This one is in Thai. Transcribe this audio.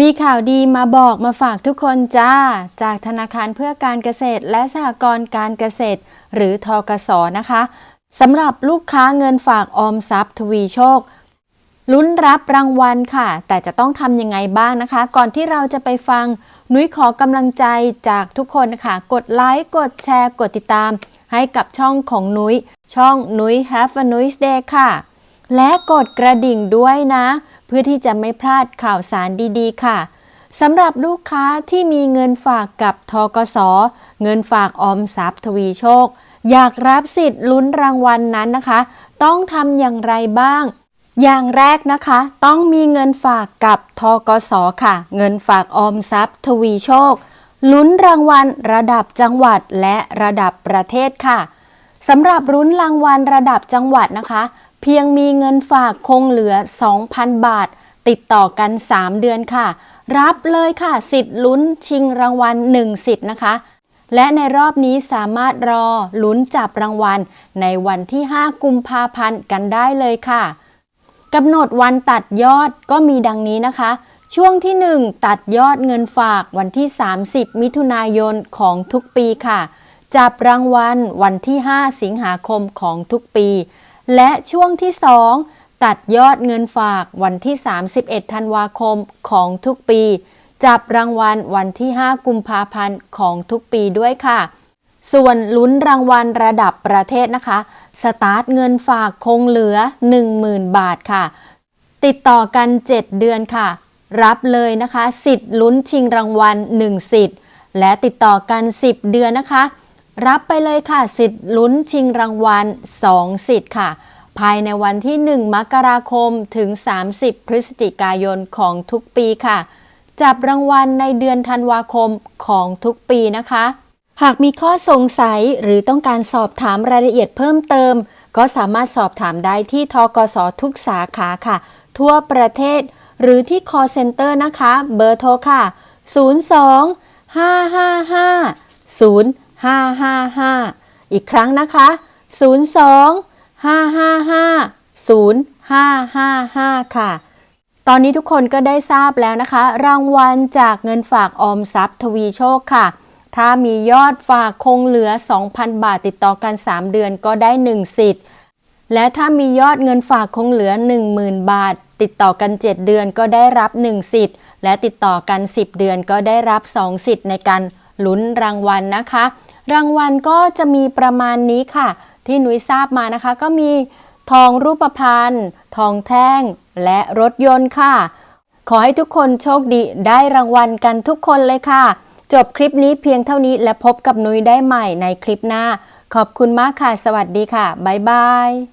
มีข่าวดีมาบอกมาฝากทุกคนจ้า จากธนาคารเพื่อการเกษตรและสหกรณ์การเกษตร หรือทกสนะคะสำหรับลูกค้าเงินฝากออมทรัพย์ทวีโชคลุ้นรับรางวัลค่ะ แต่จะต้องทำยังไงบ้างนะคะ ก่อนที่เราจะไปฟัง นุ้ยขอกำลังใจจากทุกคนนะคะ กดไลค์ กดแชร์ กดติดตาม ให้กับช่องของนุ้ย ช่องนุ้ย Have a Nice Day ค่ะ และกดกระดิ่งด้วยนะ เพื่อที่จะไม่พลาดข่าวสารดีๆ ค่ะสำหรับลูกค้าที่มีเงินฝากกับทกส เงินฝากออมทรัพย์ทวีโชค อยากรับสิทธิ์ลุ้นรางวัลนนั้นนะคะ ต้องทำอย่างไรบ้าง อย่างแรกนะคะ ต้องมีเงินฝากกับทกสค่ะ เงินฝากออมทรัพย์ทวีโชค ลุ้นรางวัลระดับจังหวัดและระดับประเทศค่ะสำหรับลุ้นรางวัลระดับจังหวัดนะคะ เพียงมีเงินฝากคงเหลือ 2,000 บาท ติดต่อกัน 3 เดือนค่ะ รับเลยค่ะ สิทธิ์ลุ้นชิงรางวัล 1 สิทธิ์นะคะ และในรอบนี้สามารถรอลุ้นจับรางวัล ในวันที่ 5 กุมภาพันธ์กันได้เลยค่ะกำหนดวันตัดยอดก็มีดังนี้นะคะ ช่วงที่ 1 ตัดยอดเงินฝากวันที่ 30 มิถุนายนของทุกปีค่ะ จับรางวัลวันที่ 5 สิงหาคมของทุกปี และช่วงที่ 2 ตัดยอดเงินฝากวันที่ 31 ธันวาคมของทุกปี จับรางวัลวันที่ 5 กุมภาพันธ์ของทุกปีด้วยค่ะ ส่วนลุ้นรางวัลระดับประเทศนะคะ สตาร์ทเงินฝากคงเหลือ 10,000 บาทค่ะ ติดต่อกัน 7 เดือนค่ะ รับเลยนะคะ สิทธิ์ลุ้นชิงรางวัล 1 สิทธิ์ และติดต่อกัน 10 เดือนนะคะ รับไปเลยค่ะ สิทธิ์ลุ้นชิงรางวัล 2 สิทธิ์ค่ะ ภายในวันที่ 1 มกราคมถึง 30 พฤศจิกายนของทุกปีค่ะ จับรางวัลในเดือนธันวาคมของทุกปีนะคะ หากมีข้อสงสัยหรือต้องการสอบถามรายละเอียดเพิ่มเติม ก็สามารถสอบถามได้ที่ทกสทุกสาขาค่ะ ทั่วประเทศ หรือที่ call center นะคะ เบอร์โทรค่ะ 02 555 555 อีกครั้งนะคะ 02 555 0555 ค่ะ ตอนนี้ทุกคนก็ได้ทราบแล้วนะคะ รางวัลจากเงินฝากออมทรัพย์ทวีโชคค่ะ ถ้ามียอดฝากคงเหลือ 2,000 บาทติดต่อกัน 3 เดือนก็ได้ 1 สิทธิ์ และถ้ามียอดเงินฝากคงเหลือ 10,000 บาท ติดต่อกัน 7 เดือนก็ได้รับ 1 สิทธิ์ และติดต่อกัน 10 เดือนก็ได้รับ 2 สิทธิ์ในการ ลุ้นรางวัลนะคะ รางวัลก็จะมีประมาณนี้ค่ะ ที่หนุยทราบมานะคะ ก็มีทองรูปพรรณทองแท่ง และรถยนต์ค่ะ ขอให้ทุกคนโชคดีได้รางวัลกันทุกคนเลยค่ะ จบคลิปนี้เพียงเท่านี้และพบกับนุ้ยได้ใหม่ในคลิปหน้า ขอบคุณมากค่ะ สวัสดีค่ะ บ๊ายบาย